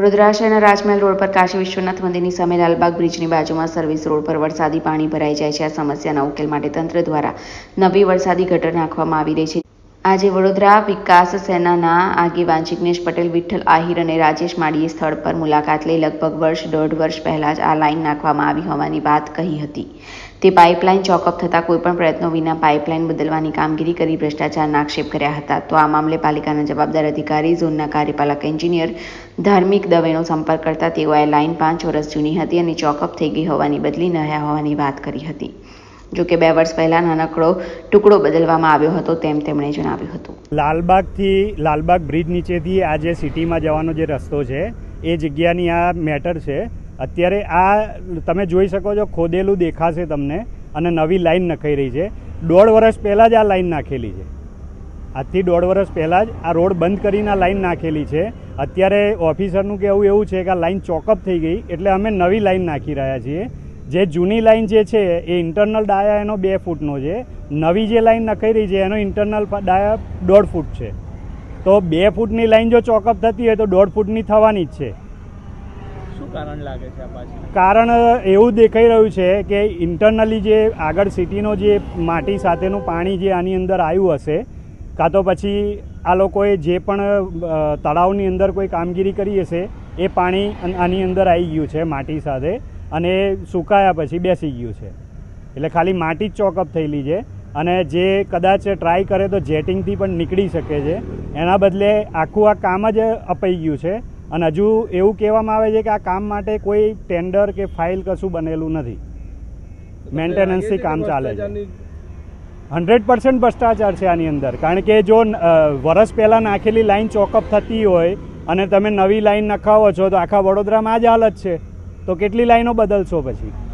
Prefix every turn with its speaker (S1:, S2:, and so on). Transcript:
S1: વડોદરા શહેરના રાજમહેલ રોડ પર કાશી વિશ્વનાથ મંદિરની સામે લાલબાગ બ્રિજની બાજુમાં સર્વિસ રોડ પર વરસાદી પાણી ભરાઈ જાય છે. આ સમસ્યાના ઉકેલ માટે તંત્ર દ્વારા નવી વરસાદી ગટર નાખવામાં આવી રહી છે. આજે વડોદરા વિકાસ સેનાના આગેવાન જિગ્નેશ પટેલ, વિઠ્ઠલ આહિર અને રાજેશ માળીએ સ્થળ પર મુલાકાત લઈ લગભગ વર્ષ, દોઢ વર્ષ પહેલાં જ આ લાઇન નાખવામાં આવી હોવાની વાત કહી હતી. તે પાઇપલાઇન ચોકઅપ થતાં કોઈપણ પ્રયત્નો વિના પાઇપલાઇન બદલવાની કામગીરી કરી ભ્રષ્ટાચારના આક્ષેપ કર્યા હતા. તો આ મામલે પાલિકાના જવાબદાર અધિકારી, ઝોનના કાર્યપાલક, એન્જિનિયર, ધાર્મિક દવેનો સંપર્ક કરતા તેઓએ લાઇન પાંચ વર્ષ જૂની હતી અને ચોકઅપ થઈ ગઈ હોવાની બદલી ન હોવાની વાત કરી હતી. જો કે બે વર્ષ પહેલા નાનકડો ટુકડો બદલવામાં આવ્યો હતો તેમ તેમણે જણાવ્યું હતું.
S2: લાલબાગથી લાલબાગ બ્રિજ નીચેથી આ જે સિટીમાં જવાનો જે રસ્તો છે, એ જગ્યાની આ મેટર છે. અત્યારે આ તમે જોઈ શકો છો, ખોદેલું દેખાશે તમને અને નવી લાઈન નખાઈ રહી છે. દોઢ વર્ષ પહેલાં જ આ લાઈન નાખેલી છે. આજથી દોઢ વર્ષ પહેલાં જ આ રોડ બંધ કરીને આ લાઈન નાખેલી છે. અત્યારે ઓફિસરનું કહેવું એવું છે કે આ લાઈન ચોકઅપ થઈ ગઈ, એટલે અમે નવી લાઈન નાખી રહ્યા છીએ. જે જૂની લાઈન જે છે એ ઇન્ટરનલ ડાયા એનો બે ફૂટનો છે. નવી જે લાઈન નખાઈ રહી છે એનો ઇન્ટરનલ ડાયા દોઢ ફૂટ છે. તો બે ફૂટની લાઈન જો ચોકઅપ થતી હોય તો દોઢ ફૂટની થવાની જ છે.
S3: શું કારણ લાગે છે
S2: કારણ એવું દેખાઈ રહ્યું છે કે ઇન્ટરનલી જે આગળ સિટીનો જે માટી સાથેનું પાણી જે આની અંદર આવ્યું હશે કાં તો પછી આ લોકોએ જે પણ તળાવની અંદર કોઈ કામગીરી કરી હશે એ પાણી આની અંદર આવી ગયું છે માટી સાથે. અને એ સુકાયા પછી બેસી ગયું છે. એટલે ખાલી માટી જ ચોકઅપ થયેલી છે અને જે કદાચ ટ્રાય કરે તો જેટિંગથી પણ નીકળી શકે છે. એના બદલે આખું આ કામ જ અપાઈ ગયું છે અને હજુ એવું કહેવામાં આવે છે કે આ કામ માટે કોઈ ટેન્ડર કે ફાઇલ કશું બનેલું નથી. મેન્ટેનન્સથી કામ ચાલે છે. હંડ્રેડ પર્સન્ટ ભ્રષ્ટાચાર છે આની અંદર. કારણ કે જો વરસ પહેલાં નાખેલી લાઈન ચોકઅપ થતી હોય અને તમે નવી લાઈન નખાવો છો તો આખા વડોદરામાં આ જ હાલત છે. તો કેટલી લાઈનો બદલશો પછી?